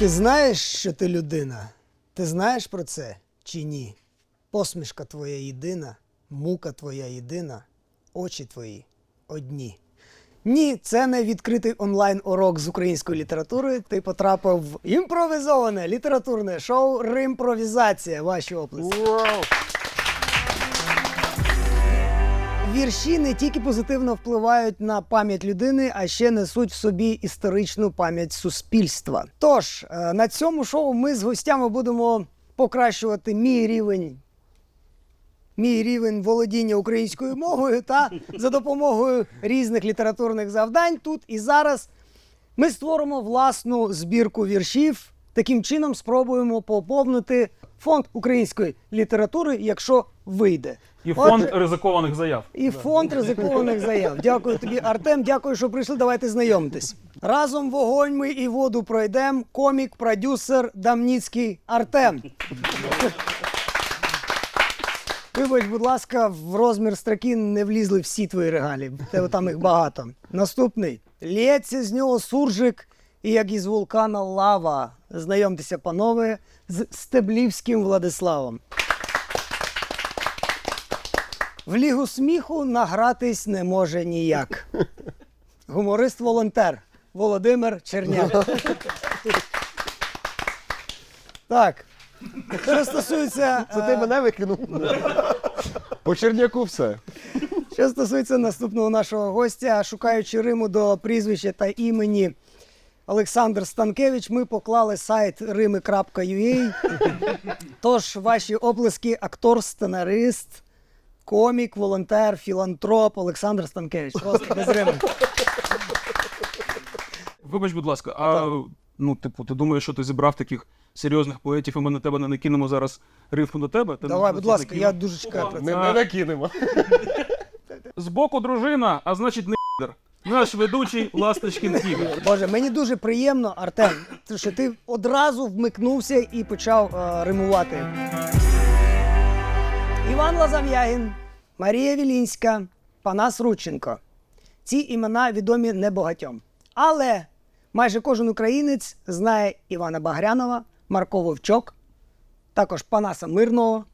Ти знаєш, що ти людина? Ти знаєш про це чи ні? Посмішка твоя єдина, мука твоя єдина, очі твої одні. Ні, це не відкритий онлайн-урок з української літератури. Ти потрапив в імпровізоване літературне шоу Римпровізація. Ваші оплески. Вірші не тільки позитивно впливають на пам'ять людини, а ще несуть в собі історичну пам'ять суспільства. Тож е, на цьому шоу ми з гостями будемо покращувати мій рівень. Мій рівень володіння українською мовою та за допомогою різних літературних завдань тут і зараз ми створимо власну збірку віршів. Таким чином спробуємо поповнити фонд української літератури, якщо вийде. І Отже- фонд ризикованих заяв. і фонд ризикованих заяв. Дякую тобі, Артем. Дякую, що прийшли. Давайте знайомитись. Разом вогонь ми і воду пройдем. Комік, продюсер Дамніцький Артем. Вибач, будь ласка, в розмір строки не влізли всі твої регалії. Тебе там їх багато. Наступний. Лється з нього суржик, і як із вулкана лава. Знайомтеся, панове, з Стеблівським Владиславом. В лігу сміху награтись не може ніяк. Гуморист-волонтер Володимир Черняк. Так. Що стосується, Це ти е, мене викинув. По черняку все. що стосується наступного нашого гостя, шукаючи Риму до прізвища та імені Олександр Станкевич, ми поклали сайт rimi.ua. Тож ваші оплески актор, сценарист, комік, волонтер, філантроп Олександр Станкевич. Просто без Рими. Вибач, будь ласка, а ну, типу, ти думаєш, що ти зібрав таких серйозних поетів, і ми на тебе не накинемо зараз рифму до тебе? Ти Давай, будь ласка, я дуже чекаю про це. Не, не накинемо. Збоку дружина, а значить не. Наш ведучий Ласточкін Тігр. Боже, мені дуже приємно, Артем, що ти одразу вмикнувся і почав е, римувати. Іван Лазав'ягін, Марія Вілінська, Панас Рудченко. Ці імена відомі небагатьом. Але майже кожен українець знає Івана Багрянова, Марко Вовчок, також Панаса Мирного.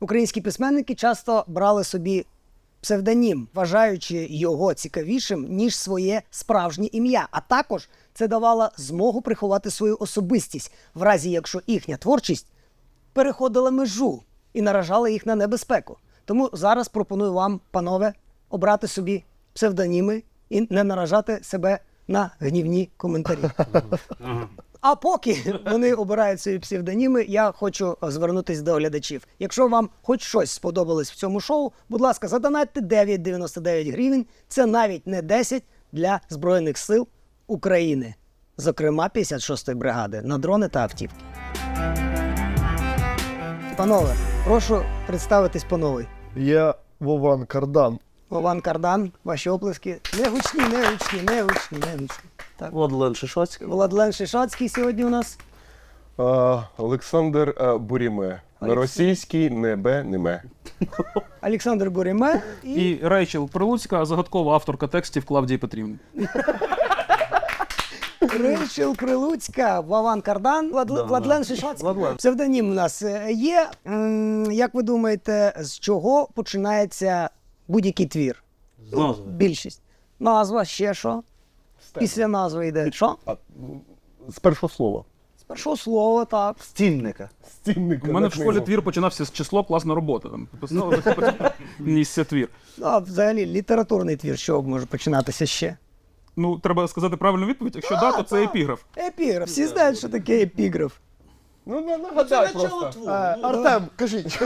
Українські письменники часто брали собі псевдонім, вважаючи його цікавішим, ніж своє справжнє ім'я. А також це давало змогу приховати свою особистість, в разі якщо їхня творчість переходила межу і наражала їх на небезпеку. Тому зараз пропоную вам, панове, обрати собі псевдоніми і не наражати себе на гнівні коментарі. А поки вони обирають свої псевдоніми, я хочу е, звернутися до глядачів. Якщо вам хоч щось сподобалось в цьому шоу, будь ласка, задонатьте 9,99 гривень. Це навіть не 10 для Збройних сил України, зокрема 56-ї бригади на дрони та автівки. Панове, прошу представитись по новій. Я Вован Кардан. Вован Кардан, ваші оплески. Не гучні, не гучні, не гучні, не гучні. Так. Владлен Шишоцький. Владлен Шишацький сьогодні у нас. А, Олександр а, Буріме. На російській не бе, не ме. Олександр Буріме і І Рейчел Прилуцька, загадкова авторка текстів Клавдії Петрівни. Рейчел Прилуцька, Вован Кардан, Влад... Да, Владлен да. Шишацький. Псевдонім у нас е, є. Як ви думаєте, з чого починається будь-який твір? З назви. Більшість. Назва, ще що? Після назви йде. Що? А, з першого слова. З першого слова, так. Стільника. Стінник. У мене в школі твір починався з число класна робота. Там писали нісся твір. Ну, а взагалі літературний твір, з чого може починатися ще? Ну, треба сказати правильну відповідь. Якщо да, то це епіграф. Епіграф. Всі знають, що таке епіграф. Ну, не нагадай просто. А, Артем, кажіть.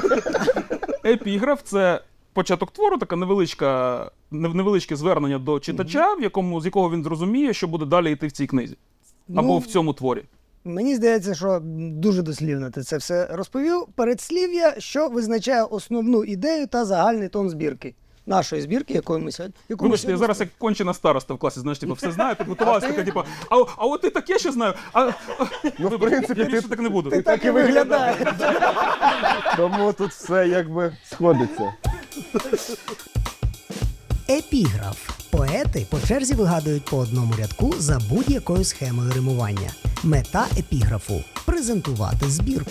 Епіграф це початок твору, така невеличка, невеличке звернення до читача, в якому, з якого він зрозуміє, що буде далі йти в цій книзі. Або Ну, в цьому творі. Мені здається, що дуже дослівно ти це все розповів. Передслів'я, що визначає основну ідею та загальний тон збірки. Нашої збірки, якою ми сьогодні. яку ми я зараз як кончена староста в класі, знаєш, типу, все знаю, підготувалася, така, типу, а, а от ти таке ще знаю. А, Ну, в принципі, я ти більше так не буду. так і виглядає. тому тут все якби сходиться. Епіграф. Поети по черзі вигадують по одному рядку за будь-якою схемою римування. Мета епіграфу презентувати збірку.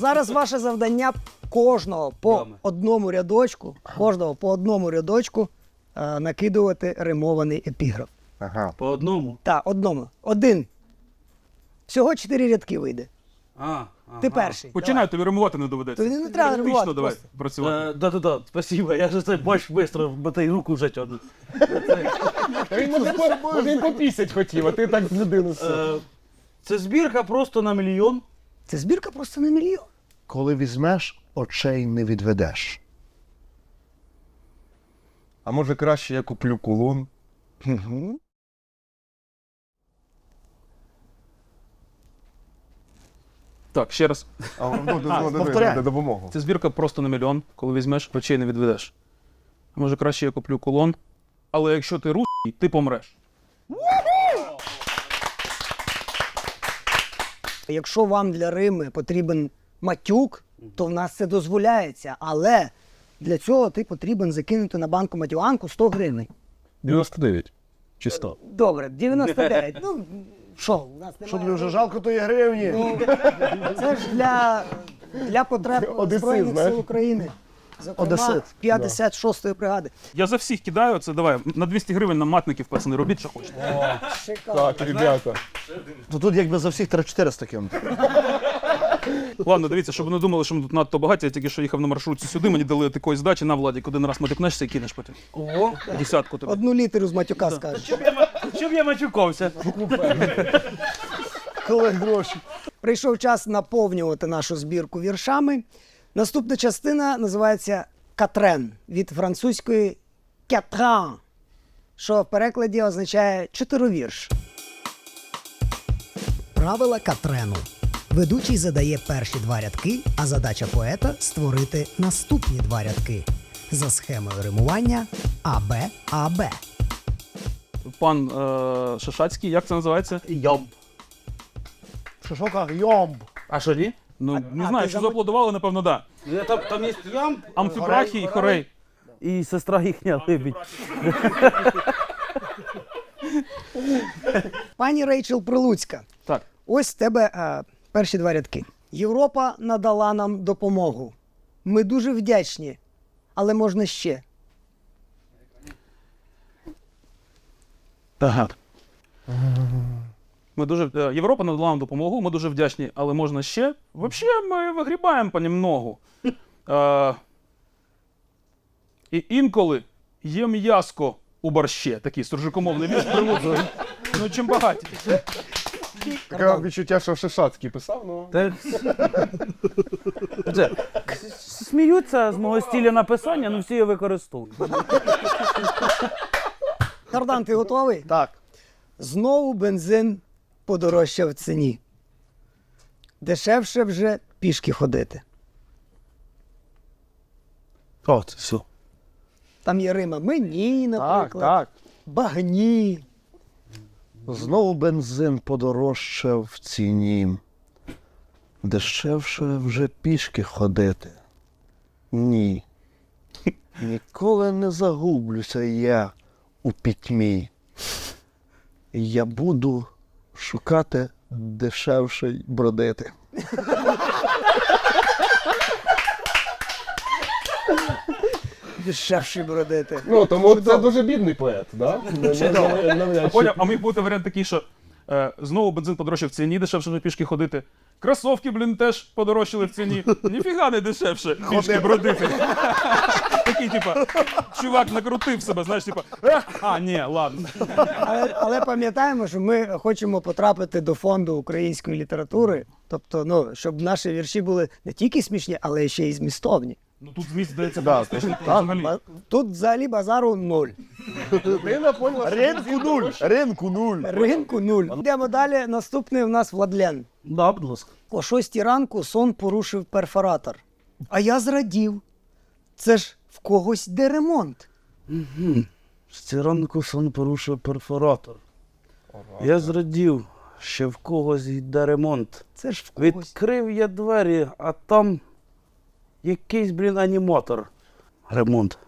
Зараз ваше завдання кожного по Ями. одному рядочку, кожного по одному рядочку е, накидувати римований епіграф. Ага. По одному. Так, одному. Один. Всього чотири рядки вийде. А, ага. Ти перший. Починай, тобі римувати не доведеться. Тобі не треба римувати, давай просто. працювати. Е, Да-да-да, спасибо. Я же це більш швидко, бо ти руку вже тягну. Він, по- він попісять хотів, а ти так з людину все. Е, Це збірка просто на мільйон. Це збірка просто на мільйон. Коли візьмеш, очей не відведеш. А може краще я куплю кулон? Так, ще раз. А, ну, ну, ну, повторяй. на допомогу. Це збірка просто на мільйон. Коли візьмеш, очей не відведеш. А може краще я куплю колон. Але якщо ти русський, ти помреш. Якщо вам для Рими потрібен матюк, то в нас це дозволяється. Але для цього ти потрібен закинути на банку матюанку 100 гривень. 99. Чи 100? Добре, 99. Ну, що, у нас Що тобі вже жалко тої гривні? Ну, це ж для, для потреб Одесит, Збройних знаєш. сил України. Зокрема, Одесит, 56-ї бригади. Я за всіх кидаю, це давай. На 200 гривень на матників пацани, робіть, що хочете. Шикарно. Так, ребята. То тут якби за всіх треба 400 кинути. Ладно, дивіться, щоб ви не думали, що ми тут надто багаті. Я тільки що їхав на маршрутці сюди, мені дали такої здачі на владі, один раз матюкнешся і кинеш потім. Ого. Десятку тобі. Одну літеру з матюка скажеш. Щоб я, щоб я мачукався. Коли гроші. Прийшов час наповнювати нашу збірку віршами. Наступна частина називається Катрен від французької «quatre», що в перекладі означає чотировірш. Правила Катрену. Ведучий задає перші два рядки, а задача поета створити наступні два рядки за схемою римування АБ АБ. Пан е, Шашацький, як це називається? Йом. Шишока йомб. А що ні? Ну, не а, знаю, що зам- зааплодували, напевно, да. Ну, Там, там є ям. Амфіпрахій і хорей. І сестра їхня либідь. Пані Рейчел Прилуцька, Так. ось в тебе е, перші два рядки. Європа надала нам допомогу. Ми дуже вдячні, але можна ще. Ага. Ми дуже е, Європа надала нам допомогу. Ми дуже вдячні, але можна ще. Взагалі, ми вигрібаємо понемногу. Е, і інколи є м'яско у борще. Такий суржикомовний вірш прилуцький. Ну, чим багаті. Таке відчуття, що Шишацький писав, ну. Та... Це, сміються з мого стилю написання, ну всі його використовують. Кардан, ти готовий? Так. Знову бензин подорожчав в ціні. Дешевше вже пішки ходити. О, це все. Там є Рима мені, Так, наприклад, так. багні. Знову бензин подорожчав в ціні. Дешевше вже пішки ходити. Ні. Ніколи не загублюся я у пітьмі. Я буду шукати дешевше бродити. Дешевше бродити. Ну, тому це дуже бідний поет, да? А міг бути варіант такий, що е, знову бензин подорожчав в ціні, дешевше вже пішки ходити. Кросовки, блін, теж подорожчали в ціні. Ніфіга не дешевше пішки бродити. Такий, типа, чувак накрутив себе, знаєш, типа, «Ех, а, ні, ладно. Але, але пам'ятаємо, що ми хочемо потрапити до фонду української літератури. Тобто, ну, щоб наші вірші були не тільки смішні, але ще й змістовні. Ну тут зміст здається, Да, фантастичний Та, взагалі. Тут взагалі базару нуль. Людина поняла, що Ринку нуль! Ринку нуль! Ринку нуль. Йдемо далі. Наступний у нас Владлен. Да, будь ласка. О шостій ранку сон порушив перфоратор. А я зрадів. Це ж в когось де ремонт. З ранку сон порушив перфоратор. Я зрадів, що в когось йде ремонт. Це ж в когось. Відкрив я двері, а там якийсь, блін, аніматор. Ремонт.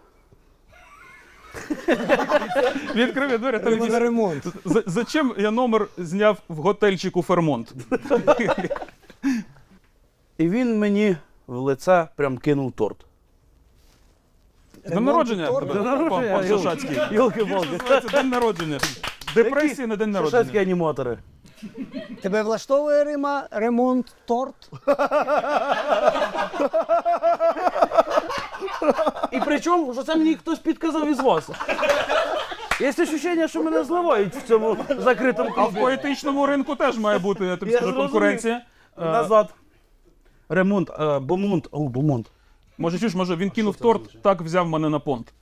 Відкрив я двері, там якийсь... Ремонт. За- Зачем я номер зняв в готельчику Фермонт? І він мені в лице прям кинув торт. З Днем народження, тебе, пан. Йолки-палки. Називається День народження. Депресія на день Шашацькі народження. аніматори. Тебе влаштовує Рима ремонт торт? І причому, що це мені хтось підказав із вас. Є відчуття, що мене зливають в цьому закритому А в клубі. поетичному ринку теж має бути, я тобі Я скажу, зрозумів. конкуренція. Е, Назад. Ремонт, е, бомонт, о, бомонт. Може, чуєш, може він кинув торт, так взяв мене на понт.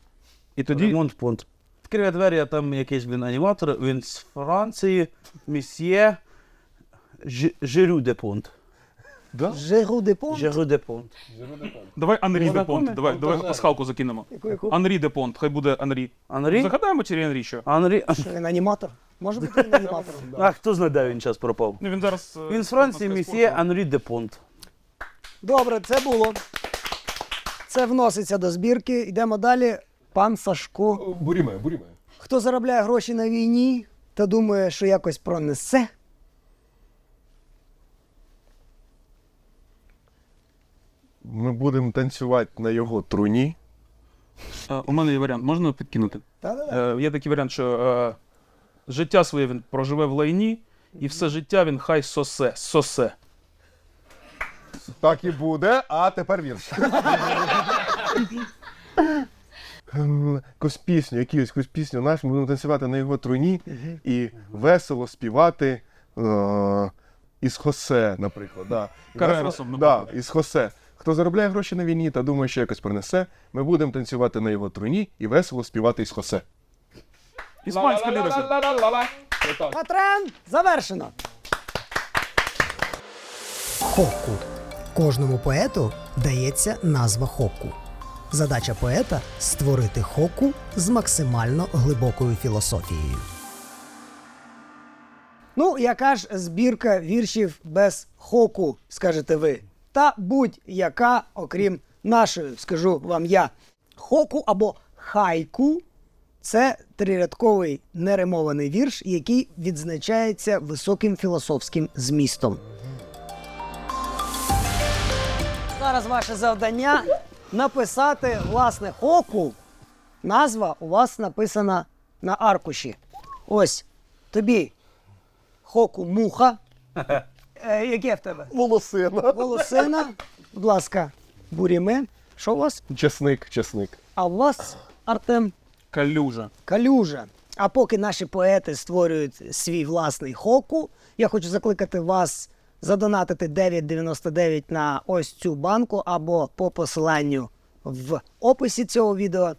І тоді Ремонт понт. Відкриває двері, а там якийсь він аніматор, він з Франції, місьє Ж- Жирю де понт. Жиру де понт? Жирю де понт. давай Анрі де понт. Давай, давай пасхалку закинемо. Анрі де понт, хай буде Анрі. Анрі? Загадаємо чи Анрі що? Анрі. Що він аніматор? Може бути він аніматор? А хто знає, де він зараз пропав? Ну, він зараз. е, Він з Франції, місьє. Анрі де понт. Добре, це було. Це вноситься до збірки. Йдемо далі. Пан Сашко. Буріме, буріме. Хто заробляє гроші на війні та думає, що якось пронесе, Ми будемо танцювати на його труні. Е, У мене є варіант, можна підкинути? Та-да-да. Е, Є такий варіант, що е, життя своє він проживе в лайні, і все життя він хай сосе, сосе. Так і буде, а тепер вірш. Якусь пісню, якусь, якусь пісню, знаєш, ми будемо танцювати на його труні і весело співати е, із Хосе, наприклад. Да. І весело- наприклад. Да, із Хосе. Хто заробляє гроші на війні та думає, що якось принесе, ми будемо танцювати на його труні і весело співати із Хосе. Іспанська лірика. Патрен завершено. Хокку. Кожному поету дається назва хокку. Задача поета створити хокку з максимально глибокою філософією. Ну, яка ж збірка віршів без хоку, скажете ви. Та будь-яка, окрім нашої, скажу вам я. Хоку або хайку це трирядковий неримований вірш, який відзначається високим філософським змістом. Зараз ваше завдання написати власне хоку. Назва у вас написана на аркуші. Ось тобі хоку муха. Е, яке в тебе? Волосина. Волосина. Будь ласка, буріме. Що у вас? Чесник, чесник. А у вас, Артем, Калюжа. калюжа. А поки наші поети створюють свій власний хоку, я хочу закликати вас задонатити 9,99 на ось цю банку або по посиланню в описі цього відео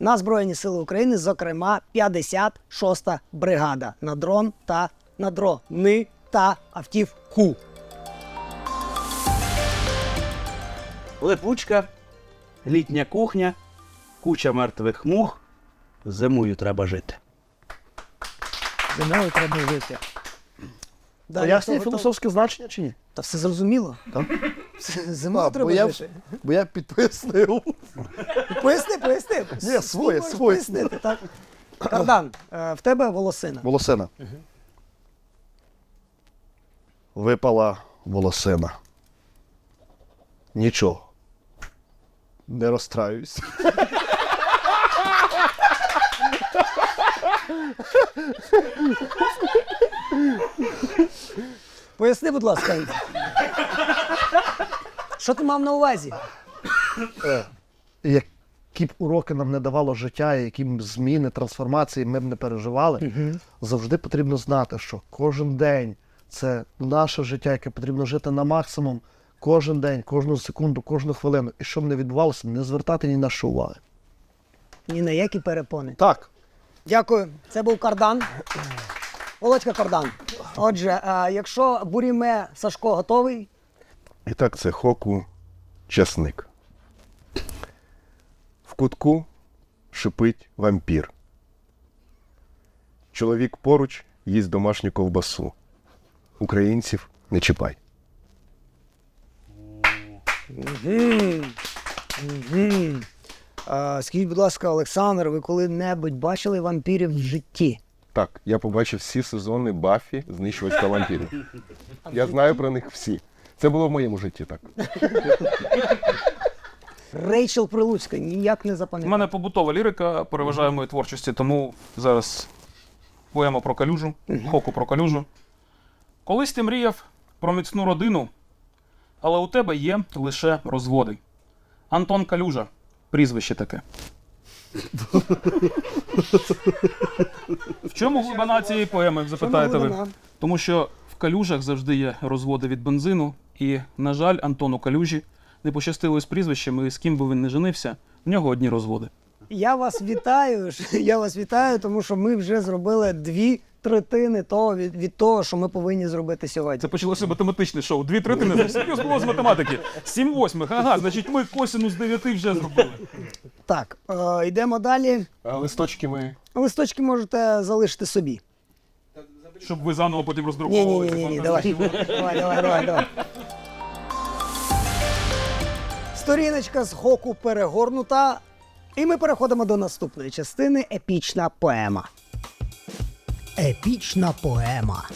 на Збройні Сили України, зокрема 56-та бригада на дрон та на дрони та автівку. Липучка, літня кухня, куча мертвих мух. Зимою треба жити. Зимою треба жити. Пояснює хто готов? філософське значення чи ні? Та все зрозуміло. Так. Зимою А, треба бо я, жити. бо я підписую. Поясни, поясни. Ні, своє, Можеш своє. пояснити, так? Кардан, е, в тебе волосина. Волосина. Випала волосина. Нічого. Не розстраюсь. Поясни, будь ласка. Що ти мав на увазі? Які б уроки нам не давало життя, які б зміни, трансформації ми б не переживали, завжди потрібно знати, що кожен день це наше життя, яке потрібно жити на максимум. Кожен день, кожну секунду, кожну хвилину. І що б не відбувалося, не звертати ні на що уваги. Ні на які перепони. Так. Дякую. Це був кардан. Володька Кардан. Отже, е, якщо буріме Сашко готовий, І так це хоку часник. В кутку шипить вампір. Чоловік поруч їсть домашню ковбасу. Українців не чіпай. А, скажіть, будь ласка, Олександр, ви коли-небудь бачили вампірів в житті? Так, я побачив всі сезони Баффі знищувачка вампірів. Я знаю про них всі. Це було в моєму житті так. Рейчел Прилуцька ніяк не У запам'ятав. мене побутова лірика переважає в моїй творчості, тому зараз поема про калюжу, хоку про калюжу. Колись ти мріяв про міцну родину, але у тебе є лише розводи. Антон Калюжа, прізвище таке. В чому глибина цієї поеми, запитаєте ви? Тому що в калюжах завжди є розводи від бензину, і, на жаль, Антону Калюжі не пощастило з прізвищем, і з ким би він не женився, в нього одні розводи. Я вас вітаю. Я вас вітаю, тому що ми вже зробили дві третини того від, від того, що ми повинні зробити сьогодні. Це почалося математичне шоу. Дві третини. Скільки було з математики? Сім восьмих. Ага, значить, ми косинус дев'яти вже зробили. Так, е, йдемо далі. А листочки ми. Листочки можете залишити собі. Щоб ви заново потім Ні, роздрукували. ні, ні, ні, давай. давай, давай, давай, давай. Сторіночка з хоку перегорнута. І ми переходимо до наступної частини епічна поема. Епічна поема.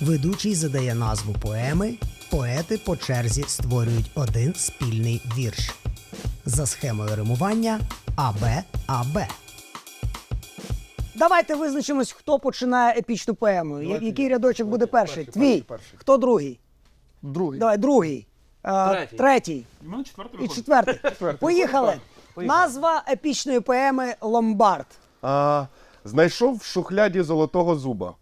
Ведучий задає назву поеми. Поети по черзі створюють один спільний вірш. За схемою римування АБ АБ. Давайте визначимось, хто починає епічну поему. Я- Який рядочок буде перший? Твій. Хто другий? Другий. Давай, другий. А, Третій. третій. У мене четвертий І виходить. четвертий. Поїхали. Назва епічної поеми Ломбард. А, знайшов в шухляді золотого зуба.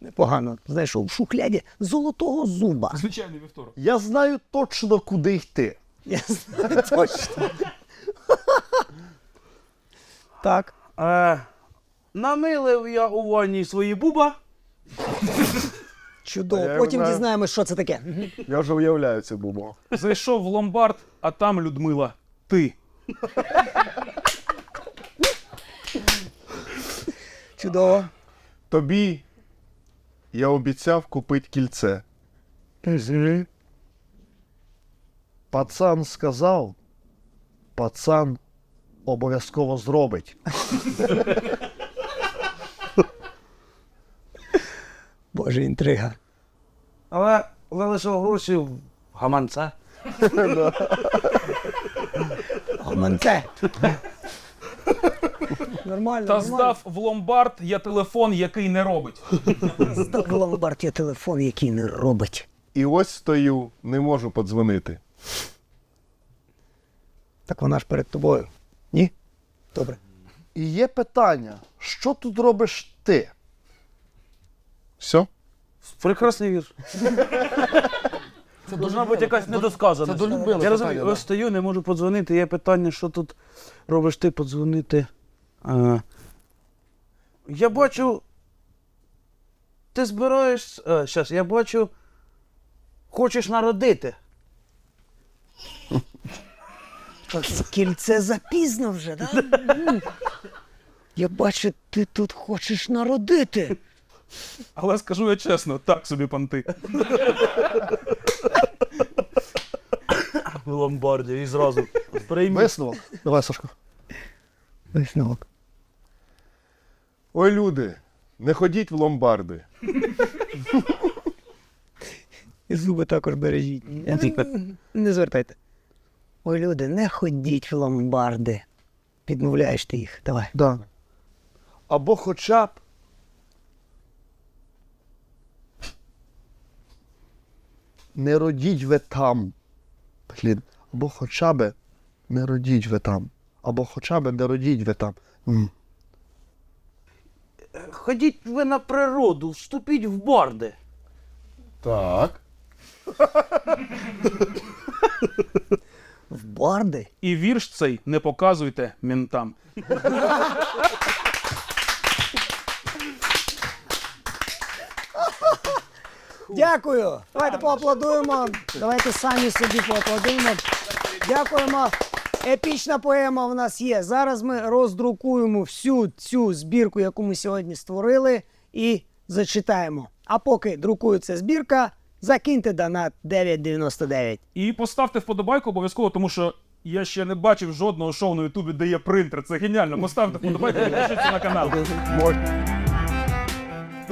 Непогано. Знайшов в шухляді золотого зуба. Звичайний вівторок. Я знаю точно, куди йти. Я знаю точно. Так. Е, намилив я у ванні свої буба. Чудово. Я Потім знаю. дізнаємось, що це таке. Я вже уявляю це бубо. Зайшов в ломбард, а там Людмила. Ти. Чудово. Тобі я обіцяв купити кільце. Пацан сказав, пацан обов'язково зробить. Боже, інтрига. Але залишив гроші в гаманця. Гоманце. Нормально. Та нормально. здав в ломбард я телефон, який не робить. Здав в ломбард є телефон, який не робить. І ось стою, не можу подзвонити. Так вона ж перед тобою. Ні? Добре. І є питання, що тут робиш ти? Все? Прекрасний вірш. Це должна бути якась недосказаність. це до Людмили Я розумію, питання, ось стою, не можу подзвонити. Є питання, що тут робиш ти подзвонити. А, я бачу. Ти збираєш. А, щас, я бачу. Хочеш народити. Так, кільце запізно вже, да? М. Я бачу, ти тут хочеш народити. Але скажу я чесно, так собі панти. В ломбарді і зразу. Приймі. Висновок. Давай, Сашко. Висновок. Ой, люди, не ходіть в ломбарди. І зуби також бережіть. Не звертайте. Ой, люди, не ходіть в ломбарди. Підмовляєш ти їх. Давай. Да. Або хоча б. Не родіть ви там. Блін. Або хоча б не родіть ви там. Або хоча б не родіть ви там. М. Ходіть ви на природу, вступіть в барди. Так. В барди? І вірш цей не показуйте ментам. Дякую. Давайте поаплодуємо. Давайте самі собі поаплодуємо. Дякуємо. Епічна поема в нас є. Зараз ми роздрукуємо всю цю збірку, яку ми сьогодні створили, і зачитаємо. А поки друкується збірка, закиньте донат 9,99. І поставте вподобайку обов'язково, тому що я ще не бачив жодного шоу на Ютубі, де є принтер. Це геніально. Поставте вподобайку і підпишіться на канал.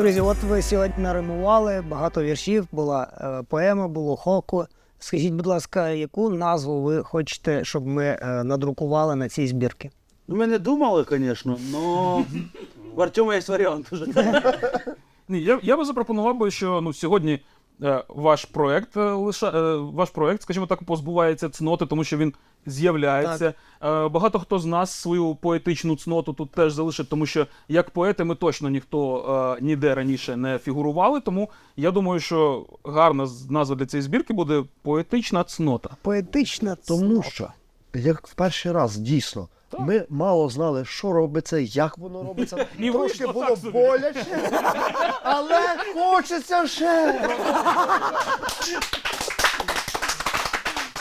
Друзі, от ви сьогодні римували, багато віршів, була е, поема, було хоку. Скажіть, будь ласка, яку назву ви хочете, щоб ми е, надрукували на цій збірці? Ну, ми не думали, звісно, але в Артема є варіант уже. Ні, я, я би запропонував би, що ну, сьогодні ваш проект е, лише е, ваш проект, скажімо так, позбувається цноти, тому що він з'являється. Е, багато хто з нас свою поетичну цноту тут теж залишить, тому що як поети ми точно ніхто е, ніде раніше не фігурували. Тому я думаю, що гарна з- назва для цієї збірки буде поетична цнота. Поетична Тому що, як в перший раз, дійсно, ми мало знали, що робиться, як воно робиться. І Трошки вийшло було так собі. боляче, але хочеться ще.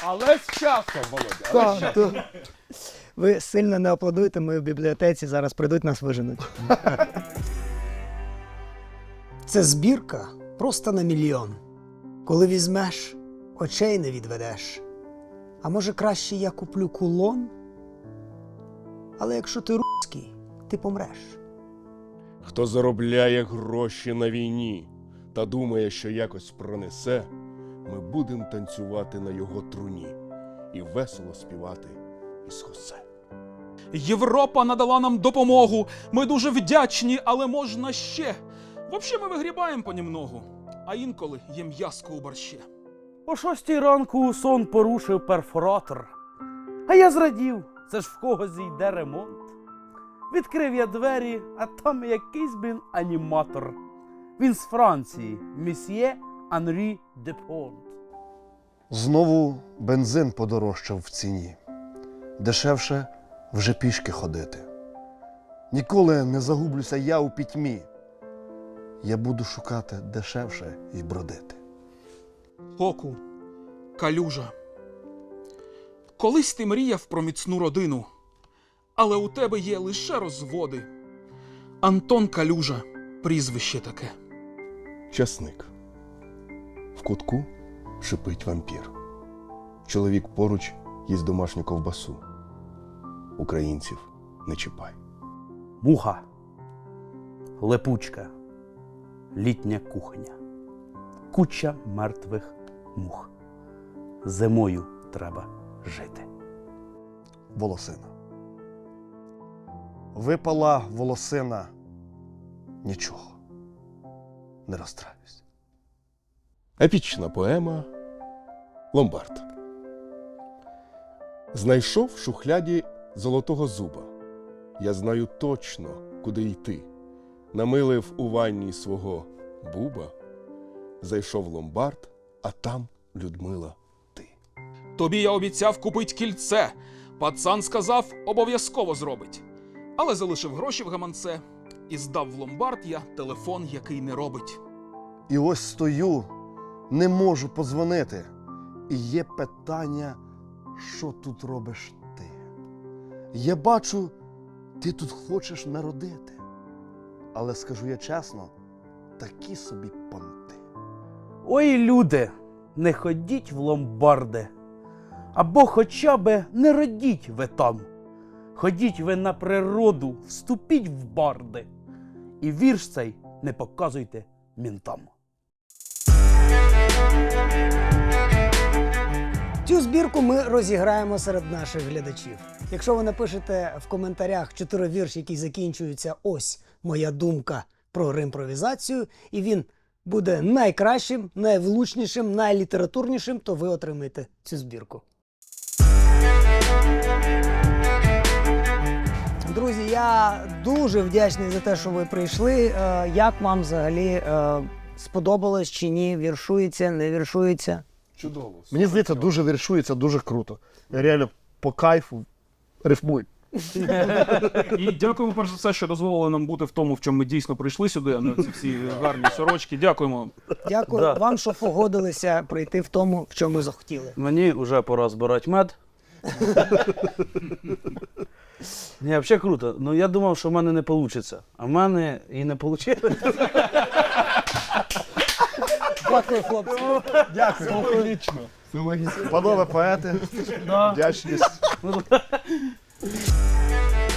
Але з часом, Володя. Так, так. Ви сильно не аплодуєте, ми в бібліотеці зараз прийдуть нас виженуть. Це збірка просто на мільйон. Коли візьмеш, очей не відведеш. А може краще я куплю кулон? Але якщо ти русський, ти помреш. Хто заробляє гроші на війні та думає, що якось пронесе, ми будемо танцювати на його труні і весело співати із Хосе. Європа надала нам допомогу. Ми дуже вдячні, але можна ще. Взагалі ми вигрібаємо понімногу, а інколи є м'язко у борще. О шостій ранку сон порушив перфоратор. А я зрадів, це ж в когось йде ремонт. Відкрив я двері, а там якийсь блін аніматор. Він з Франції, місьє Анрі Депонт. Знову бензин подорожчав в ціні. Дешевше вже пішки ходити. Ніколи не загублюся я у пітьмі. Я буду шукати дешевше і бродити. Оку, калюжа. Колись ти мріяв про міцну родину, але у тебе є лише розводи. Антон Калюжа, прізвище таке. Часник. В кутку шипить вампір. Чоловік поруч їсть домашню ковбасу. Українців не чіпай. Муха, лепучка, літня кухня, куча мертвих мух. Зимою треба жити. волосина. Випала волосина. Нічого. Не розстраюсь. Епічна поема Ломбард. Знайшов в шухляді золотого зуба. Я знаю точно, куди йти. Намилив у ванні свого буба. Зайшов в ломбард, а там Людмила. Тобі я обіцяв купить кільце. Пацан сказав, обов'язково зробить. Але залишив гроші в гаманце і здав в ломбард я телефон, який не робить. І ось стою, не можу подзвонити. І є питання, що тут робиш ти? Я бачу, ти тут хочеш народити. Але скажу я чесно, такі собі понти. Ой, люди, не ходіть в ломбарди. Або хоча би не родіть ви там. Ходіть ви на природу, вступіть в барди. І вірш цей не показуйте мінтам. Цю збірку ми розіграємо серед наших глядачів. Якщо ви напишете в коментарях чотири вірші, які закінчуються ось моя думка про римпровізацію, і він буде найкращим, найвлучнішим, найлітературнішим, то ви отримаєте цю збірку. Друзі, я дуже вдячний за те, що ви прийшли. Е, Як вам взагалі е, сподобалось чи ні? Віршується, не віршується? Чудово. Мені здається, дуже віршується, дуже круто. Я реально по кайфу рифмуй. І дякуємо перш за все, що дозволили нам бути в тому, в чому ми дійсно прийшли сюди, а не ці всі гарні сорочки. Дякуємо. Дякую Да. вам, що погодилися прийти в тому, в чому захотіли. Мені вже пора збирати мед. Ні, взагалі круто. Ну я думав, що в мене не вийде. А в мене і не вийшло. Дякую, хлопці. Дякую. Логічно. Панове поети, вдячність.